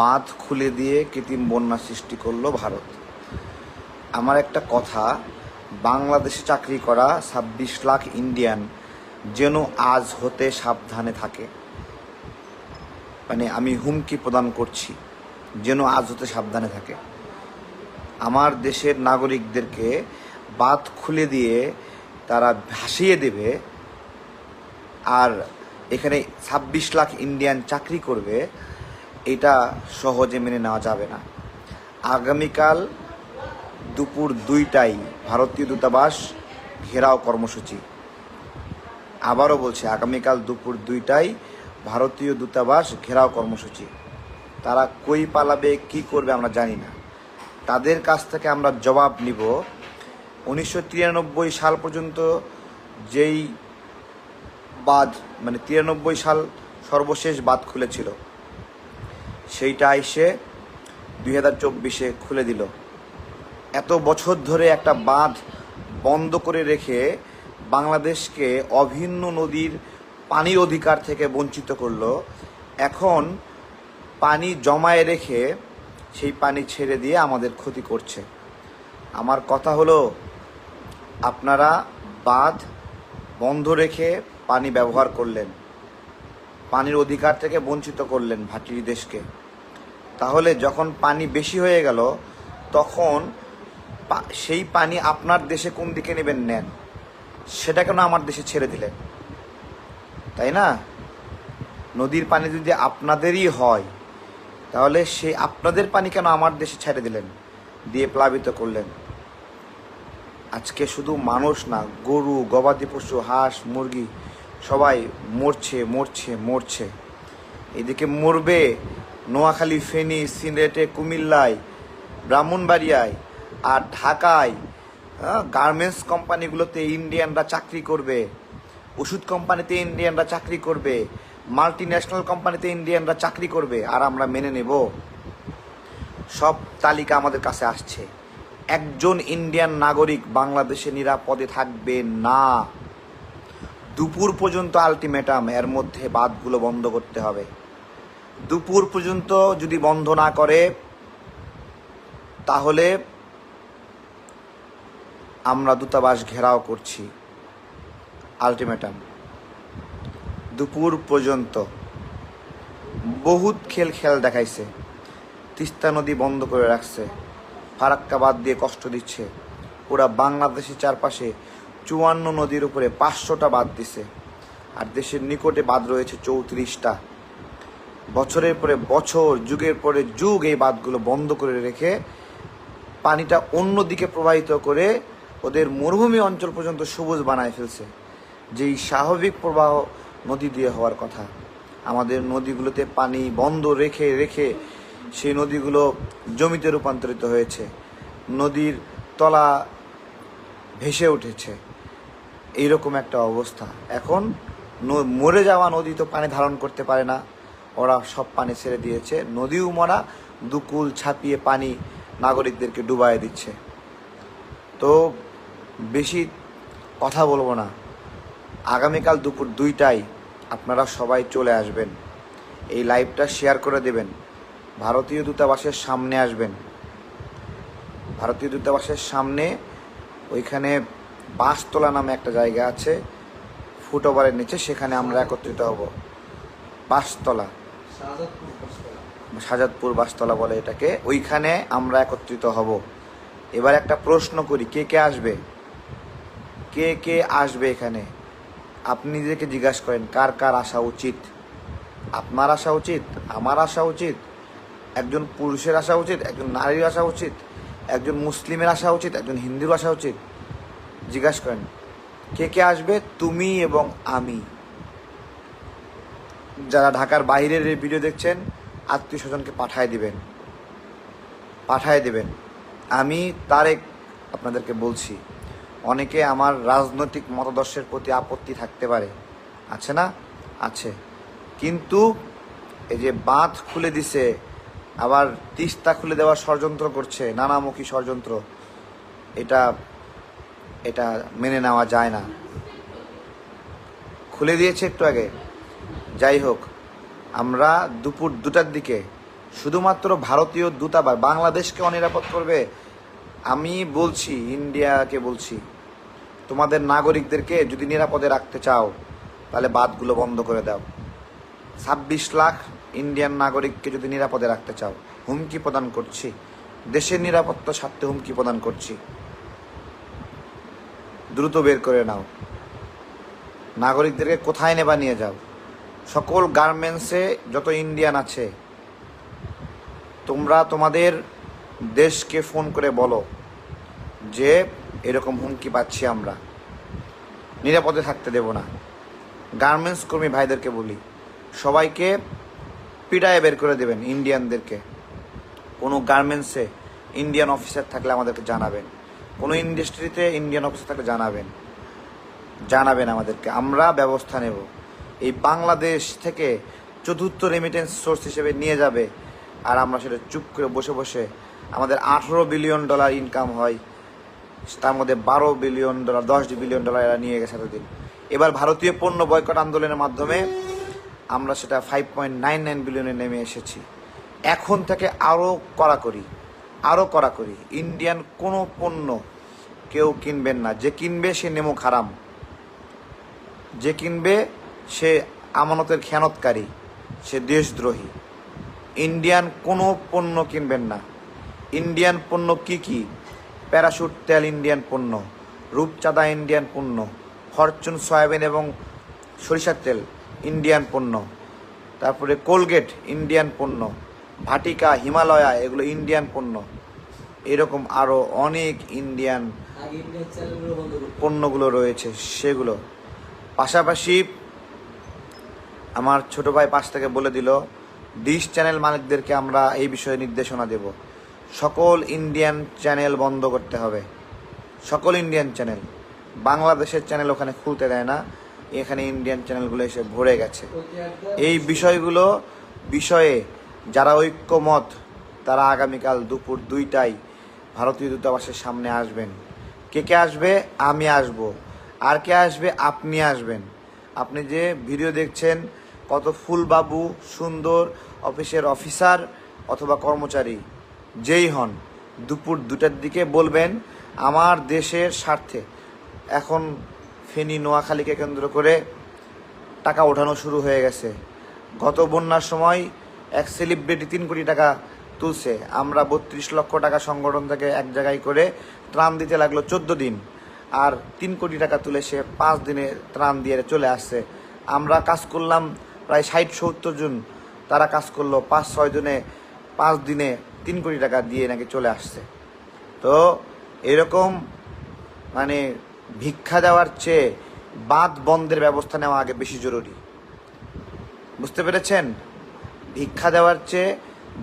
বাঁধ খুলে দিয়ে কৃত্রিম বন্যা সৃষ্টি করল ভারত। আমার একটা কথা, বাংলাদেশে চাকরি করা ছাব্বিশ লাখ ইন্ডিয়ান যেন আজ হতে সাবধানে থাকে। মানে আমি হুমকি প্রদান করছি, যেন আজ হতে সাবধানে থাকে। আমার দেশের নাগরিকদেরকে বাদ খুলে দিয়ে তারা ভাসিয়ে দেবে আর এখানে ছাব্বিশ লাখ ইন্ডিয়ান চাকরি করবে এটা সহজে মেনে নেওয়া যাবে না। আগামীকাল দুপুর দুইটাই ভারতীয় দূতাবাস ঘেরাও কর্মসূচি। আবারও বলছে, আগামীকাল দুপুর দুইটায় ভারতীয় দূতাবাস ঘেরাও কর্মসূচি। তারা কই পালাবে, কি করবে আমরা জানি না। তাদের কাছ থেকে আমরা জবাব নিব, উনিশশো তিরানব্বই সাল পর্যন্ত যেই বাঁধ মানে তিরানব্বই সাল সর্বশেষ বাঁধ খুলেছিল সেইটা এসে দুই হাজার চব্বিশে খুলে দিল। এত বছর ধরে একটা বাঁধ বন্ধ করে রেখে বাংলাদেশকে অভিন্ন নদীর পানির অধিকার থেকে বঞ্চিত করল। এখন পানি জমায়ে রেখে সেই পানি ছেড়ে দিয়ে আমাদের ক্ষতি করছে। আমার কথা হলো, আপনারা বাঁধ বন্ধ রেখে পানি ব্যবহার করলেন। পানির অধিকার থেকে বঞ্চিত করলেন ভাটির দেশকে। তাহলে যখন পানি বেশি হয়ে গেল, তখন সেই পানি আপনার দেশে কোন দিকে নেবেন নেন? সেটা কেন আমার দেশে ছেড়ে দিলেন? তাই না? নদীর পানি যদি আপনাদেরই হয়, তাহলে সেই আপনাদের পানি কেন আমার দেশে ছেড়ে দিলেন, দিয়ে প্লাবিত করলেন? আজকে শুধু মানুষ না, গরু, গবাদি পশু, হাঁস, মুরগি সবাই মরছে মরছে মরছে। এদিকে মরবে নোয়াখালী, ফেনী, সিলেটে, কুমিল্লায়, ব্রাহ্মণবাড়িয়ায় আর ঢাকায়। গার্মেন্টস কোম্পানিগুলোতে ইন্ডিয়ানরা চাকরি করবে, ওষুধ কোম্পানিতে ইন্ডিয়ানরা চাকরি করবে মাল্টি ন্যাশনাল কোম্পানিতে ইন্ডিয়ানরা চাকরি করবে, আর আমরা মেনে নেব। সব তালিকা আমাদের কাছে আসছে। একজন ইন্ডিয়ান নাগরিক বাংলাদেশে নিরাপদে থাকবে না। দুপুর পর্যন্ত আলটিমেটাম, এর মধ্যে বাদগুলো বন্ধ করতে হবে। দুপুর পর্যন্ত যদি বন্ধ না করে, তাহলে আমরা দূতাবাস ঘেরাও করছি আলটিমেটাম। দুপুর পর্যন্ত বহুত খেল খেল দেখাইছে। তিস্তা নদী বন্ধ করে রাখছে। ফারাক্কা বাদ দিয়ে কষ্ট দিচ্ছে। ওরা বাংলাদেশের চারপাশে চুয়ান্ন নদীর উপরে পাঁচশোটা বাঁধ দিছে। আর দেশের নিকটে বাদ রয়েছে চৌত্রিশটা। বছরের পরে বছর, যুগের পরে যুগ এই বাঁধগুলো বন্ধ করে রেখে পানিটা অন্য দিকে প্রবাহিত করে ওদের মরুভূমি অঞ্চল পর্যন্ত সবুজ বানায় ফেলছে। যেই স্বাভাবিক প্রবাহ নদী দিয়ে হওয়ার কথা। আমাদের নদীগুলোতে পানি বন্ধ রেখে রেখে সেই নদীগুলো জমিতে রূপান্তরিত হয়েছে। নদীর তলা ভেসে উঠেছে। এইরকম একটা অবস্থা। এখন মরে যাওয়া নদী তো পানি ধারণ করতে পারে না। ওরা সব পানি ছেড়ে দিয়েছে। নদীও মরা, দুকুল ছাপিয়ে পানি নাগরিকদেরকে ডুবাই দিচ্ছে। তো বেশি কথা বলব না। আগামীকাল দুপুর দুইটায় আপনারা সবাই চলে আসবেন। এই লাইভটা শেয়ার করে দেবেন। ভারতীয় দূতাবাসের সামনে আসবেন। ভারতীয় দূতাবাসের সামনে ওইখানে বাঁশতলা নামে একটা জায়গা আছে ফুটওভারের নিচে সেখানে আমরা একত্রিত হব। বাঁশতলা সাজাদপুর বাসতলা বলে এটাকে। ওইখানে আমরা একত্রিত হব। এবার একটা প্রশ্ন করি কে কে আসবে? কে কে আসবে এখানে? আপনি নিজেকে জিজ্ঞাসা করেন কার কার আসা উচিত? আপনার আসা উচিত? আমার আসা উচিত? একজন পুরুষের আসা উচিত? একজন নারীর আসা উচিত? একজন মুসলিমের আসা উচিত? একজন হিন্দুর আসা উচিত? জিজ্ঞাসা করেন, কে কে আসবে? তুমি এবং আমি। যারা ঢাকার বাইরের এই ভিডিও দেখছেন, আত্মীয় স্বজনকে পাঠায় দিবেন। পাঠায় দেবেন। আমি তারেক আপনাদেরকে বলছি, অনেকে আমার রাজনৈতিক মতাদর্শের প্রতি আপত্তি থাকতে পারে। আছে না? আছে। কিন্তু এই যে বাঁধ খুলে দিছে, আবার তিস্তা খুলে দেওয়ার ষড়যন্ত্র করছে, নানামুখী ষড়যন্ত্র, এটা এটা মেনে নেওয়া যায় না। খুলে দিয়েছে একটু আগে। যাই হোক, আমরা দুপুর দুটার দিকে শুধুমাত্র ভারতীয় দূতাবাস, বাংলাদেশকে অনিরাপদ করবে, আমি বলছি, ইন্ডিয়াকে বলছি, তোমাদের নাগরিকদেরকে যদি নিরাপদে রাখতে চাও, তাহলে বাদগুলো বন্ধ করে দাও। ছাব্বিশ লাখ ইন্ডিয়ান নাগরিককে যদি নিরাপদে রাখতে চাও, হুমকি প্রদান করছি। দেশের নিরাপত্তা স্বার্থে হুমকি প্রদান করছি। দ্রুত বের করে নাও। নাগরিকদেরকে কোথায় নেবা নিয়ে যাও। সকল গার্মেন্টসে যত ইন্ডিয়ান আছে, তোমরা তোমাদের দেশকে ফোন করে বলো যে, এরকম হুমকি পাচ্ছি আমরা। নিরাপদে থাকতে দেব না। গার্মেন্টস কর্মী ভাইদেরকে বলি, সবাইকে পিটায় বের করে দেবেন ইন্ডিয়ানদেরকে। কোনো গার্মেন্টসে ইন্ডিয়ান অফিসার থাকলে আমাদেরকে জানাবেন। কোনো ইন্ডাস্ট্রিতে ইন্ডিয়ান অফিসার থাকলে জানাবেন। জানাবেন আমাদেরকে। আমরা ব্যবস্থা নেব। এই বাংলাদেশ থেকে চতুর্থ রেমিটেন্স সোর্স হিসেবে নিয়ে যাবে। আর আমরা সেটা চুপ করে বসে বসে আমাদের আঠেরো বিলিয়ন ডলার ইনকাম হয়। তার মধ্যে বারো বিলিয়ন ডলার দশ বিলিয়ন ডলার এরা নিয়ে গেছে এতদিন। এবার ভারতীয় পণ্য বয়কট আন্দোলনের মাধ্যমে আমরা সেটা ফাইভ পয়েন্ট নাইন নাইন বিলিয়নে নেমে এসেছি। এখন থেকে আরও করি আরও করা করি। ইন্ডিয়ান কোনো পণ্য কেউ কিনবেন না। যে কিনবে সে নেমো খারাম। যে কিনবে সে আমানতের খেয়ানতকারী। সে দেশদ্রোহী। ইন্ডিয়ান কোনো পণ্য কিনবেন না। ইন্ডিয়ান পণ্য কি কি? প্যারাশুট, তেল ইন্ডিয়ান পণ্য, রূপচাঁদা ইন্ডিয়ান পণ্য, ফরচুন, সয়াবিন এবং সরিষার তেল ইন্ডিয়ান পণ্য, তারপরে কোলগেট ইন্ডিয়ান পণ্য ভাটিকা, হিমালয়া, এগুলো ইন্ডিয়ান পণ্য। এরকম আরও অনেক ইন্ডিয়ান পণ্যগুলো রয়েছে, সেগুলো। পাশাপাশি আমার ছোট ভাই পাশ থেকে বলে দিল ডিশ চ্যানেল মালিকদেরকে আমরা এই বিষয়ে নির্দেশনা দেব। সকল ইন্ডিয়ান চ্যানেল বন্ধ করতে হবে। সকল ইন্ডিয়ান চ্যানেল বাংলাদেশের চ্যানেল ওখানে খুলতে দেয় না। এখানে ইন্ডিয়ান চ্যানেলগুলো এসে ভরে গেছে। এই বিষয়গুলো বিষয়ে যারা ঐক্যমত, তারা আগামীকাল দুপুর দুইটায় ভারতীয় দূতাবাসের সামনে আসবেন। কে কে আসবে? আমি আসব। আর কে আসবে? আপনি আসবেন। আপনি যে ভিডিও দেখছেন, কত ফুলবাবু, সুন্দর অফিসের অফিসার অথবা কর্মচারী, যেই হন, দুপুর দুটার দিকে বলবেন, আমার দেশের স্বার্থে। এখন ফেনী নোয়াখালীকে কেন্দ্র করে টাকা ওঠানো শুরু হয়ে গেছে। গত বন্যার সময় এক সেলিব্রিটি তিন কোটি টাকা তুলছে। আমরা বত্রিশ লক্ষ টাকা সংগঠন থেকে এক জায়গায় করে ত্রাণ দিতে লাগল চোদ্দ দিন। আর তিন কোটি টাকা তুলে সে পাঁচ দিনে ত্রাণ দিয়ে চলে আসছে। আমরা কাজ করলাম প্রায় ষাট সত্তর জন। তারা কাজ করল পাঁচ, ছয় দিনে, পাঁচ দিনে তিন কোটি টাকা দিয়ে নাকি চলে আসছে। তো এরকম মানে ভিক্ষা দেওয়ার চেয়ে বাঁধ বন্ধের ব্যবস্থা নেওয়া আগে বেশি জরুরি। বুঝতে পেরেছেন? ভিক্ষা দেওয়ার চেয়ে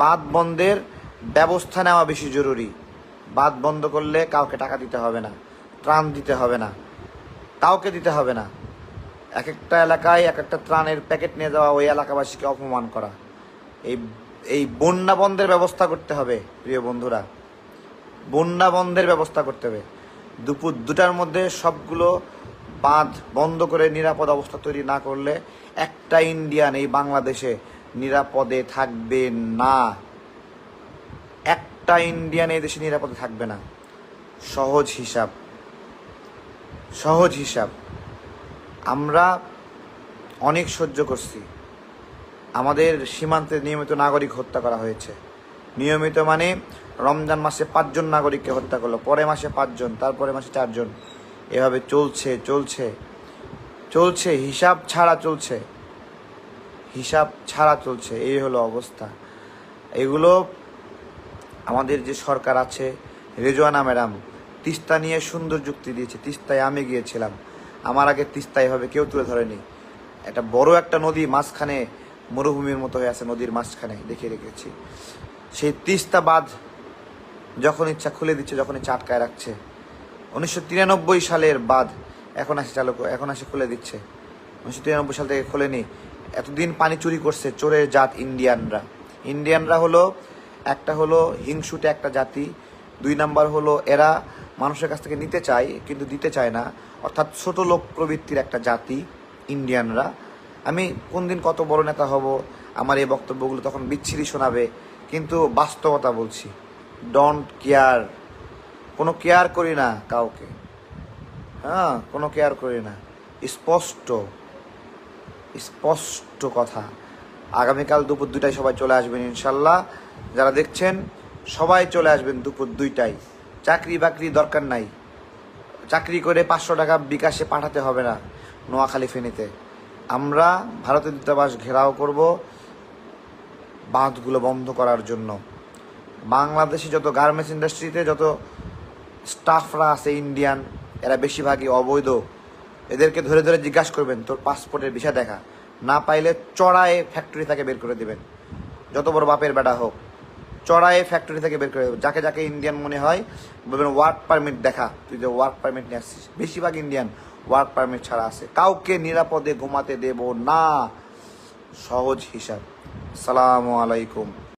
বাঁধ বন্ধের ব্যবস্থা নেওয়া বেশি জরুরি। বাঁধ বন্ধ করলে কাউকে টাকা দিতে হবে না, ত্রাণ দিতে হবে না, কাউকে দিতে হবে না। এক একটা এলাকায় এক একটা ত্রাণের প্যাকেট নিয়ে যাওয়া ওই এলাকাবাসীকে অপমান করা। এই এই বন্যা বন্ধের ব্যবস্থা করতে হবে, প্রিয় বন্ধুরা। বন্যা বন্ধের ব্যবস্থা করতে হবে। দুপুর দুটার মধ্যে সবগুলো বাঁধ বন্ধ করে নিরাপদ অবস্থা তৈরি না করলে একটা ইন্ডিয়ান এই বাংলাদেশে নিরাপদে থাকবে না। একটা ইন্ডিয়ান এই দেশে নিরাপদে থাকবে না। সহজ হিসাব। সহজ হিসাব। আমরা অনেক সহ্য করছি। আমাদের সীমান্তে নিয়মিত নাগরিক হত্যা করা হয়েছে। নিয়মিত মানে রমজান মাসে পাঁচজন নাগরিককে হত্যা করল। পরে মাসে পাঁচজন তারপরে মাসে চারজন। এভাবে চলছে চলছে। চলছে, হিসাব ছাড়া চলছে। হিসাব ছাড়া চলছে, এই হলো অবস্থা। এগুলো আমাদের যে সরকার আছে রেজওয়ানা ম্যাডাম, তিস্তা নিয়ে সুন্দর যুক্তি দিয়েছে, তিস্তায় আমি গিয়েছিলাম। আমার আগে তিস্তা এভাবে কেউ তুলে ধরেনি। একটা বড় একটা নদী মাঝখানে মরুভূমির মতো হয়ে আছে, নদীর মাঝখানে দেখে রেখেছি। সেই তিস্তা বাঁধ যখন ইচ্ছা খুলে দিচ্ছে যখন ইচ্ছা আটকায় রাখছে। উনিশশো তিরানব্বই সালের বাঁধ এখন আসে চালু করে- এখন আসে খুলে দিচ্ছে। উনিশশো তিরানব্বই সাল থেকে খোলেনি। এতদিন পানি চুরি করছে চোরের জাত ইন্ডিয়ানরা। ইন্ডিয়ানরা হলো, একটা হলো হিংসুটে একটা জাতি, দুই নাম্বার হলো এরা মানুষের কাছ থেকে নিতে চায় কিন্তু দিতে চায় না। অর্থাৎ ছোট লোক প্রবৃত্তির একটা জাতি ইন্ডিয়ানরা। আমি কোন দিন কত বড় নেতা হব, আমার এই বক্তব্যগুলো তখন বিচ্ছিরি শোনাবে, কিন্তু বাস্তবতা বলছি ডোন্ট কেয়ার কোনো কেয়ার করি না কাউকে। হ্যাঁ কোনো কেয়ার করি না। স্পষ্ট। স্পষ্ট কথা। আগামীকাল দুপুর দুইটায় সবাই চলে আসবেন ইনশাল্লাহ। যারা দেখছেন, সবাই চলে আসবেন দুপুর দুইটায়। চাকরি বাকরি দরকার নাই। চাকরি করে পাঁচশো টাকা বিকাশে পাঠাতে হবে না নোয়াখালী ফেনীতে। আমরা ভারতের দূতাবাস ঘেরাও করব বাঁধগুলো বন্ধ করার জন্য। বাংলাদেশে যত গার্মেন্টস ইন্ডাস্ট্রিতে যত স্টাফরা আছে ইন্ডিয়ান এরা বেশিরভাগই অবৈধ। এদেরকে ধরে ধরে জিজ্ঞাসা করবেন, তোর পাসপোর্টের বিষয় দেখা। না পাইলে চড়ায়ে ফ্যাক্টরি থেকে বের করে দেবেন। যত বড় বাপের বেটা হোক চড়ায়ে ফ্যাক্টরি থেকে বের করে দেবেন। যাকে যাকে ইন্ডিয়ান মনে হয়, বলবেন ওয়ার্ক পারমিট দেখা, তুই যে ওয়ার্ক পারমিট নিয়ে আসছিস। বেশিরভাগ ইন্ডিয়ান ওয়ার্ক পারমিট ছাড়া আছে। কাউকে নিরাপদে ঘুমাতে দেব না। সহজ হিসাব। সালামু আলাইকুম।